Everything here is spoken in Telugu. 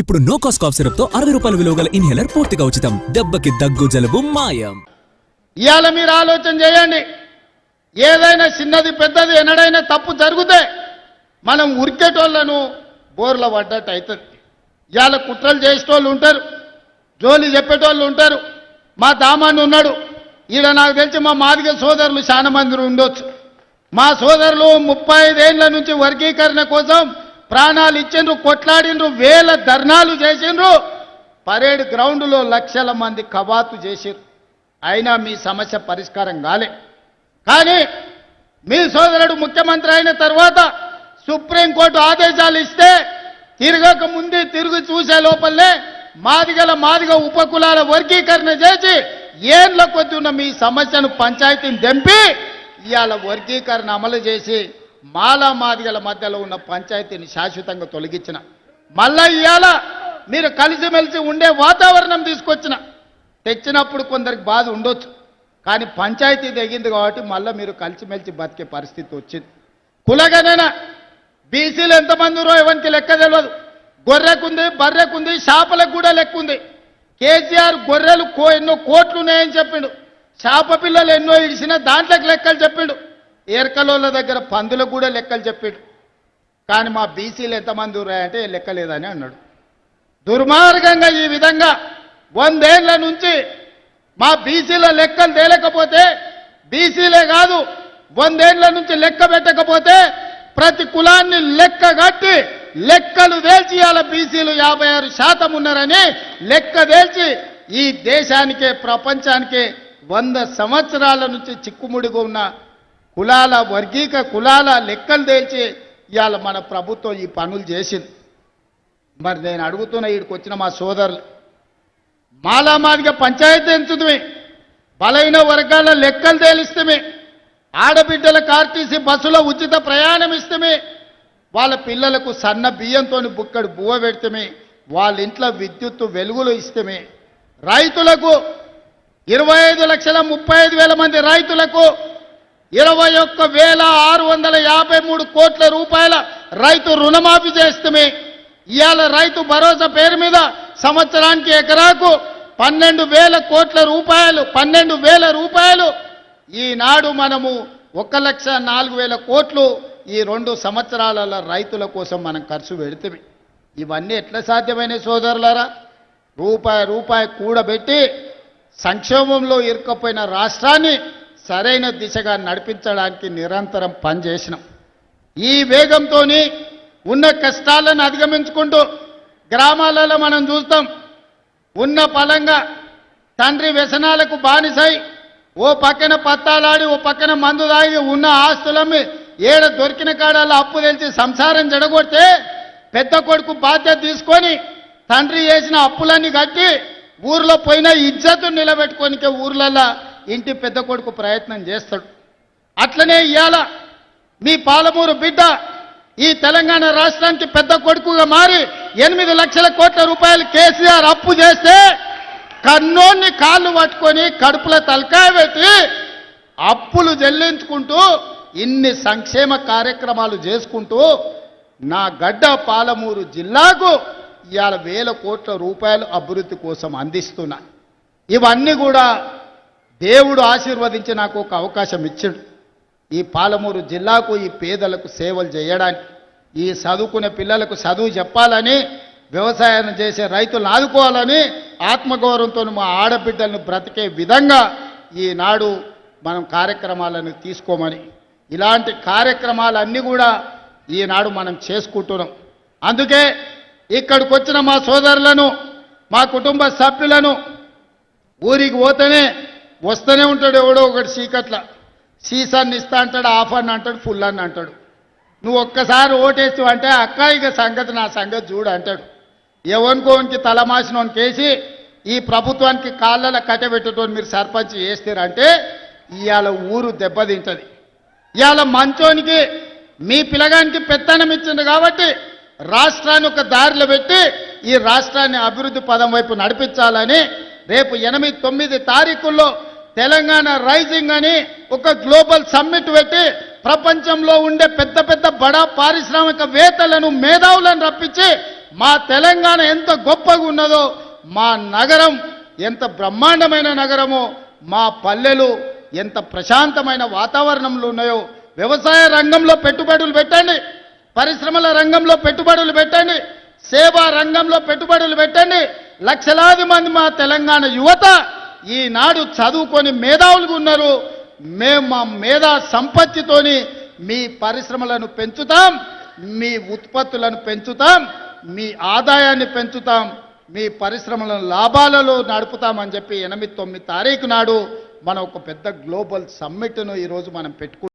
ఇప్పుడు నో కాస్ట్ కాఫ్ సిరప్తో అరవై రూపాయల విలువ గల ఇన్హేలర్ పూర్తిగా ఉచితం. దెబ్బకి దగ్గు జలుబు మాయం. ఇవాళ మీరు ఆలోచన చేయండి. ఏదైనా చిన్నది పెద్దది ఎన్నడైనా తప్పు జరిగితే మనం ఉరికేటోళ్ళను బోర్ల పడ్డట్టు అవుతుంది ఇవాళ కుట్రలు చేసేటోళ్ళు ఉంటారు. జోలి చెప్పేటోళ్ళు ఉంటారు. మా దామాన్ని ఉన్నాడు. ఈడ నాకు తెలిసి మా మాదిగ సోదరులు చాలా మంది ఉండొచ్చు. మా సోదరులు ముప్పై ఐదేళ్ళ నుంచి వర్గీకరణ కోసం ప్రాణాలు ఇచ్చిండ్రు కొట్లాడిండ్రు వేల ధర్నాలు చేసిండ్రు. పరేడ్ గ్రౌండ్లో లక్షల మంది కవాతు చేసిండ్రు అయినా మీ సమస్య పరిష్కారం కాలే. కానీ మీ సోదరుడు ముఖ్యమంత్రి అయిన తర్వాత సుప్రీంకోర్టు ఆదేశాలు ఇస్తే తిరగక ముందే చూసే లోపలనే మాదిగల మాదిగ ఉపకులాల వర్గీకరణ చేసి ఏండ్ల కొద్ది ఉన్న మీ సమస్యను పంచాయతీని దెంపి ఇవాళ వర్గీకరణ అమలు చేసి మాలా మాదిగల మధ్యలో ఉన్న పంచాయతీని శాశ్వతంగా తొలగించిన. మళ్ళా ఇవాళ మీరు కలిసిమెలిసి ఉండే వాతావరణం తీసుకొచ్చిన. తెచ్చినప్పుడు కొందరికి బాధ ఉండొచ్చు. కానీ పంచాయతీ తెగింది కాబట్టి మళ్ళీ మీరు కలిసిమెలిసి బతికే పరిస్థితి వచ్చింది. కులగనైనా బీసీలు ఎంతమంది ఉన్నారో ఎవరికి లెక్క తెలియదు గొర్రెకుంది బర్రెకుంది చేపలకు కూడా లెక్క ఉంది. కేసీఆర్ గొర్రెలు కో ఎన్నో కోట్లు ఉన్నాయని చెప్పిండు. చేప పిల్లలు ఎన్నో ఇడిసిన దాంట్లోకి లెక్కలు చెప్పిండు. ఏర్కలోళ్ళ దగ్గర పందులకు కూడా లెక్కలు చెప్పిండు. కానీ మా బీసీలు ఎంతమంది ఉన్నాయంటే లెక్కలేదని అన్నాడు. దుర్మార్గంగా ఈ విధంగా వందేళ్ళ నుంచి మా బీసీల లెక్కలు తేలకపోతే బీసీలే కాదు వందేళ్ళ నుంచి లెక్క పెట్టకపోతే ప్రతి కులాన్ని లెక్క కట్టి లెక్కలు తేల్చి ఇవాళ బీసీలు యాభై ఆరు శాతం ఉన్నారని లెక్క తేల్చి ఈ దేశానికే ప్రపంచానికే వంద సంవత్సరాల నుంచి చిక్కుముడిగా ఉన్న కులాల వర్గీక కులాల లెక్కలు తేల్చి ఇవాళ మన ప్రభుత్వం ఈ పనులు చేసింది. మరి నేను అడుగుతున్న వీడికి వచ్చిన మా సోదరులు మాలామాదిగా పంచాయతీ ఎంచుతుంది బలైన వర్గాల లెక్కలు తేలిస్తమే ఆడబిడ్డలకు ఆర్టీసీ బస్సులో ఉచిత ప్రయాణం ఇస్తమే వాళ్ళ పిల్లలకు సన్న బియ్యంతో బుక్కడు బువ్వ పెడితమే వాళ్ళ ఇంట్లో విద్యుత్తు వెలుగులు ఇస్తమే రైతులకు ఇరవై ఐదు లక్షల ముప్పై ఐదు వేల మంది రైతులకు ఇరవై ఒక్క వేల ఆరు వందల యాభై మూడు కోట్ల రూపాయల రైతు రుణమాఫీ చేస్తమే. ఇవాళ రైతు భరోసా పేరు మీద సంవత్సరానికి ఎకరాకు పన్నెండు వేల కోట్ల రూపాయలు పన్నెండు వేల రూపాయలు. ఈనాడు మనము ఒక లక్ష నాలుగు వేల కోట్లు ఈ రెండు సంవత్సరాల రైతుల కోసం మనం ఖర్చు పెడితే ఇవన్నీ ఎట్లా సాధ్యమైన సోదరులారా? రూపాయి రూపాయి కూడబెట్టి సంక్షోభంలో ఇరుక్కపోయిన రాష్ట్రాన్ని సరైన దిశగా నడిపించడానికి నిరంతరం పనిచేసినాం. ఈ వేగంతో ఉన్న కష్టాలను అధిగమించుకుంటూ గ్రామాలలో మనం చూస్తాం ఉన్న పలంగా తండ్రి వ్యసనాలకు బానిసై ఓ పక్కన పత్తాలాడి ఓ పక్కన మందు తాగి ఉన్న ఆస్తులమ్మి ఏడ దొరికిన కాడాల అప్పు తెలిసి సంసారం జడగొడితే పెద్ద కొడుకు బాధ్యత తీసుకొని తండ్రి చేసిన అప్పులన్నీ కట్టి ఊర్లో పోయిన ఇజ్జతు నిలబెట్టుకోనికే ఊర్లల్లో ఇంటి పెద్ద కొడుకు ప్రయత్నం చేస్తాడు. అట్లనే ఇవాళ మీ పాలమూరు బిడ్డ ఈ తెలంగాణ రాష్ట్రానికి పెద్ద కొడుకుగా మారి ఎనిమిది లక్షల కోట్ల రూపాయలు కేసీఆర్ అప్పు చేస్తే కన్నోన్ని కాళ్ళు పట్టుకొని కడుపులో తలకాయ పెట్టి అప్పులు చెల్లించుకుంటూ ఇన్ని సంక్షేమ కార్యక్రమాలు చేసుకుంటూ నా గడ్డ పాలమూరు జిల్లాకు ఇవాళ వేల కోట్ల రూపాయలు అభివృద్ధి కోసం అందిస్తున్నా. ఇవన్నీ కూడా దేవుడు ఆశీర్వదించి నాకు ఒక అవకాశం ఇచ్చాడు. ఈ పాలమూరు జిల్లాకు ఈ పేదలకు సేవలు చేయడానికి ఈ చదువుకునే పిల్లలకు చదువు చెప్పాలని వ్యవసాయం చేసే రైతులను ఆదుకోవాలని ఆత్మగౌరవంతో మా ఆడబిడ్డలను బ్రతికే విధంగా ఈనాడు మనం కార్యక్రమాలను తీసుకోమని ఇలాంటి కార్యక్రమాలన్నీ కూడా ఈనాడు మనం చేసుకుంటున్నాం. అందుకే ఇక్కడికి వచ్చిన మా సోదరులను మా కుటుంబ సభ్యులను ఊరికి పోతేనే వస్తూనే ఉంటాడు ఎవడో ఒకటి చీకట్ల. సీసాన్ని ఇస్తా అంటాడు ఆఫ్ అని అంటాడు ఫుల్ అని అంటాడు. నువ్వు ఒక్కసారి ఓటేసి అంటే అక్క ఇక సంగతి నా సంగతి చూడు అంటాడు. ఎవరికోనికి తలమాసినోని కేసి ఈ ప్రభుత్వానికి కాళ్ళలో కట్టబెట్టేటోని మీరు సర్పంచ్ చేస్తారంటే ఇవాళ ఊరు దెబ్బతింటది ఇవాళ మంచోనికి మీ పిల్లగానికి పెత్తనం ఇచ్చింది కాబట్టి రాష్ట్రాన్ని ఒక దారిలో పెట్టి ఈ రాష్ట్రాన్ని అభివృద్ధి పదం వైపు నడిపించాలని రేపు ఎనిమిది తొమ్మిది తారీఖుల్లో తెలంగాణ రైజింగ్ అని ఒక గ్లోబల్ సమ్మిట్ పెట్టి ప్రపంచంలో ఉండే పెద్ద పెద్ద బడా పారిశ్రామికవేత్తలను మేధావులను రప్పించి మా తెలంగాణ ఎంత గొప్పగా ఉన్నదో మా నగరం ఎంత బ్రహ్మాండమైన నగరమో మా పల్లెలు ఎంత ప్రశాంతమైన వాతావరణంలో ఉన్నాయో వ్యవసాయ రంగంలో పెట్టుబడులు పెట్టండి పరిశ్రమల రంగంలో పెట్టుబడులు పెట్టండి సేవా రంగంలో పెట్టుబడులు పెట్టండి లక్షలాది మంది మా తెలంగాణ యువత ఈనాడు చదువుకొని మేధావులుగా ఉన్నారు. మేము మా మేధా సంపత్తితోని మీ పరిశ్రమలను పెంచుతాం మీ ఉత్పత్తులను పెంచుతాం మీ ఆదాయాన్ని పెంచుతాం మీ పరిశ్రమలను లాభాలలో నడుపుతామని చెప్పి ఎనిమిది తొమ్మిది తారీఖు నాడు మనం ఒక పెద్ద గ్లోబల్ సమ్మిట్ను ఈరోజు మనం పెట్టుకుంటాం